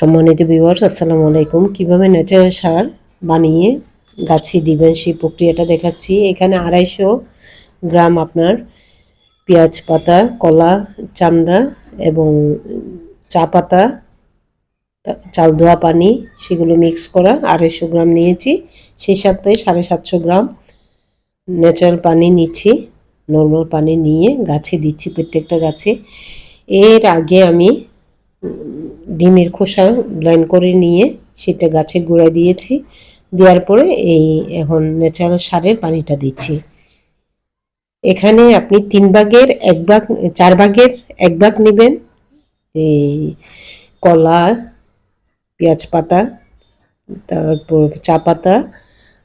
সম্মানিত ভিউয়ার্স আসসালামু আলাইকুম। কীভাবে ন্যাচারাল সার বানিয়ে গাছে দিবেন সেই প্রক্রিয়াটা দেখাচ্ছি। এখানে আড়াইশো গ্রাম আপনার পেঁয়াজ পাতা, কলা, চামড়া এবং চা পাতা, চাল, ধোয়া পানি, সেগুলো মিক্স করা আড়াইশো গ্রাম নিয়েছি। সেই সাথে সাড়ে সাতশো গ্রাম ন্যাচারাল পানি নিচ্ছি নর্মাল পানি নিয়ে গাছে দিচ্ছি প্রত্যেকটা গাছে। এর আগে আমি ডিমের খোসা ব্লেন্ড করে নিয়ে সেটা গাছের গোড়ায় দিয়েছি। দেওয়ার পরে এই এখন ন্যাচারাল সারের পানিটা দিচ্ছি। এখানে আপনি তিন ভাগের এক ভাগ, চার ভাগের এক ভাগ নেবেন। এই কলা, পেঁয়াজ পাতা, তারপর চা পাতা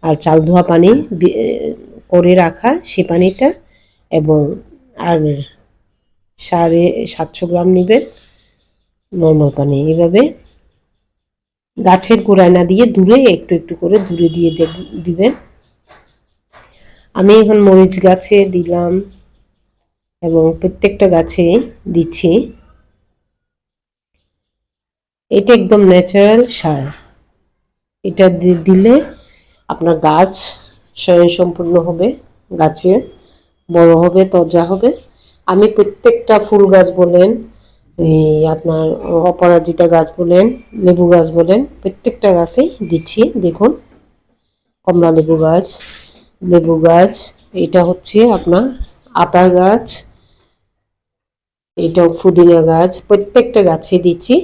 আর চাল ধোয়া পানি করে রাখা সে পানিটা এবং আর সাড়ে সাতশো গ্রাম নেবেন। নর্মাল পানি। এভাবে গাছের গোড়ায় না দিয়ে দূরে একটু একটু করে দূরে দিয়ে দেব- দিবেন। আমি এখন মরিচ গাছে দিলাম এবং প্রত্যেকটা গাছে দিচ্ছি। এটা একদম ন্যাচারাল সার। এটা দিলে আপনার গাছ স্বয়ংসম্পূর্ণ হবে গাছে বড় হবে, তজা হবে। আমি প্রত্যেকটা ফুল গাছ বলেন এই আপনার অপরাজিতা গাছ বলেন, লেবু গাছ বলেন, প্রত্যেকটা গাছেই দিচ্ছি, দেখুন। কমলা লেবু গাছ লেবু গাছ, এটা হচ্ছে আপনার আতা গাছ এটা পুদিনা গাছ, প্রত্যেকটা গাছে দিচ্ছি,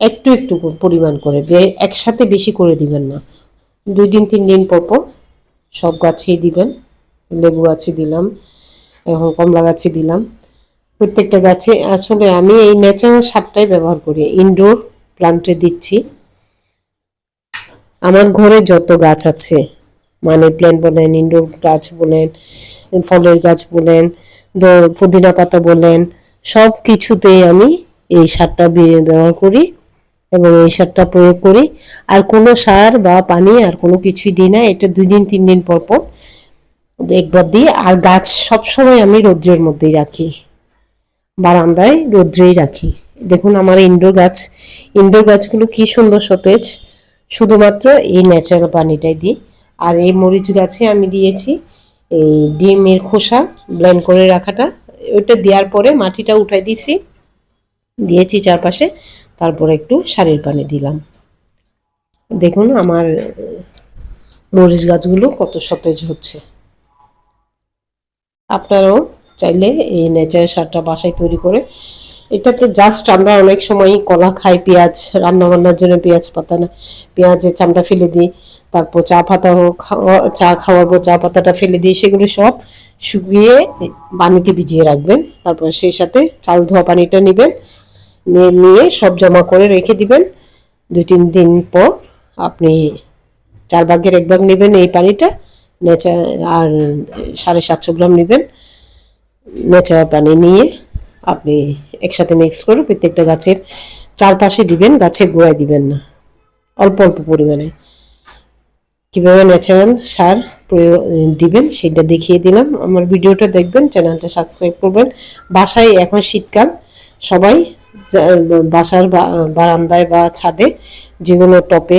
একটু একটু পরিমাণ করে একসাথে বেশি করে দিবেন না। দুই দিন, তিন দিন পর পর সব গাছেই দিবেন, লেবু গাছে দিলাম, এখন কমলা গাছে দিলাম। প্রত্যেকটা গাছে আসলে আমি এই ন্যাচারাল সারটাই ব্যবহার করি ইনডোর প্লান্টে দিচ্ছি। আমার ঘরে যত গাছ আছে মানে প্ল্যান্ট বলেন ইনডোর গাছ বলেন, ফলের গাছ বলেন পুদিনা পাতা বলেন সব কিছুতেই আমি এই সারটা ব্যবহার করি এবং এই সারটা প্রয়োগ করি। আর কোনো সার বা পানি আর কোনো কিছুই দিই না, এটা দুই দিন, তিন দিন পর পর একবার দিই। আর গাছ সবসময় আমি রৌদ্রের মধ্যেই রাখি। বারান্দায় রৌদ্রেই রাখি। দেখুন আমার ইনডোর গাছ। ইনডোর গাছগুলো কি সুন্দর সতেজ। শুধুমাত্র এই ন্যাচারাল পানিটাই দিই। আর এই মরিচ গাছে আমি দিয়েছি এই ডিমের খোসা ব্লেন্ড করে রাখাটা। ওইটা দেওয়ার পরে মাটিটা উঠাই দিয়েছি। দিয়েছি চারপাশে। তারপরে একটু সারের পানি দিলাম। দেখুন আমার মরিচ গাছগুলো কত সতেজ হচ্ছে। আপনারাও চাইলে এই ন্যাচারাল সারটা বাসায় তৈরি করে। এটাতে জাস্ট আমরা অনেক সময় কলা খাই, পেঁয়াজ রান্না বান্নার জন্য পেঁয়াজ পাতা না, পেঁয়াজের চামড়া ফেলে দিই, তারপর চা পাতা হোক চা খাওয়াবো চা পাতাটা ফেলে দিই, সেগুলো সব শুকিয়ে পানিতে ভিজিয়ে রাখবেন। তারপর সেই সাথে চাল ধোয়া পানিটা নেবেন, নিয়ে নিয়ে সব জমা করে রেখে দিবেন। দুই, তিন দিন পর আপনি চার ভাগের এক ভাগ নেবেন এই পানিটা নেচার আর সাড়ে সাতশো গ্রাম নেবেন। ন্যাচারাল পানি নিয়ে আপনি একসাথে মিক্স করে প্রত্যেকটা গাছের চারপাশে দিবেন, গাছের গোড়ায় দিবেন না। অল্প অল্প পরিমাণে। কীভাবে ন্যাচারাল সার প্রয়োগ দিবেন সেটা দেখিয়ে দিলাম। আমার ভিডিওটা দেখবেন, চ্যানেলটা সাবস্ক্রাইব করবেন। বাসায় এখন শীতকাল, সবাই বাসার বারান্দায় বা ছাদে যেগুলো টপে,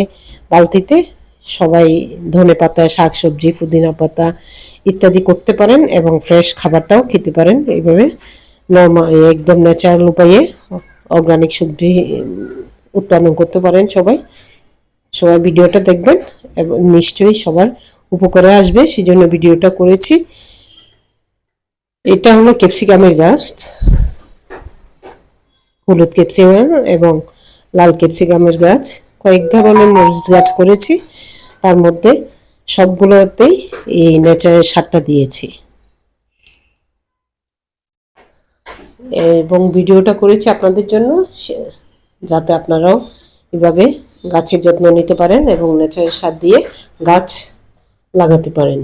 বালতিতে সবাই ধনে পাতা, শাকসবজি, পুদিনা পাতা ইত্যাদি করতে পারেন এবং ফ্রেশ খাবারটাও খেতে পারেন। এইভাবে নর্মাল একদম ন্যাচারাল উপায়ে অর্গানিক সবজি উৎপাদন করতে পারেন সবাই। সবাই ভিডিওটা দেখবেন এবং নিশ্চয়ই সবার উপকারে আসবে সেই জন্য ভিডিওটা করেছি। এটা হলো ক্যাপসিকামের গাছ, হলুদ ক্যাপসিকাম এবং লাল ক্যাপসিকামের গাছ। কয়েক ধরনের মরিচ গাছ করেছি। তার মধ্যে সবগুলোতেই এই ন্যাচারাল সারটা দিয়েছি। এবং ভিডিওটা করেছি আপনাদের জন্য যাতে আপনারাও এভাবে গাছের যত্ন নিতে পারেন এবং ন্যাচারাল সার দিয়ে গাছ লাগাতে পারেন।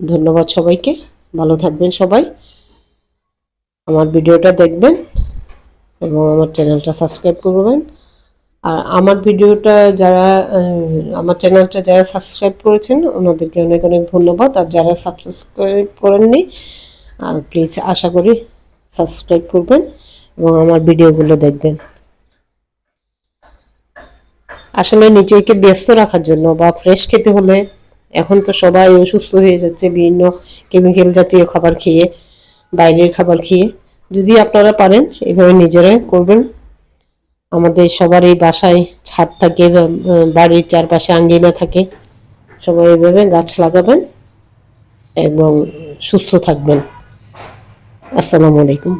ধন্যবাদ সবাইকে, ভালো থাকবেন সবাই। আমার ভিডিওটা দেখবেন এবং আমার চ্যানেলটা সাবস্ক্রাইব করবেন। আর আমার ভিডিওটা যারা আমার চ্যানেলটা যারা সাবস্ক্রাইব করেছেন, ওনাদেরকে অনেক অনেক ধন্যবাদ। আর যারা সাবস্ক্রাইব করেননি প্লিজ আশা করি সাবস্ক্রাইব করবেন এবং আমার ভিডিওগুলো দেখবেন। আসলে নিজেকে ব্যস্ত রাখার জন্য বা ফ্রেশ খেতে হলে এখন তো সবাই অসুস্থ হয়ে যাচ্ছে, বিভিন্ন কেমিক্যাল জাতীয় খাবার খেয়ে, বাইরের খাবার খেয়ে। যদি আপনারা পারেন, এভাবে নিজেরাই করবেন। আমাদের সবারই বাসায় ছাদ থাকে বাড়ির চারপাশে আঙ্গিনা থাকে। সবাই এভাবে গাছ লাগাবেন এবং সুস্থ থাকবেন। আসসালামু আলাইকুম।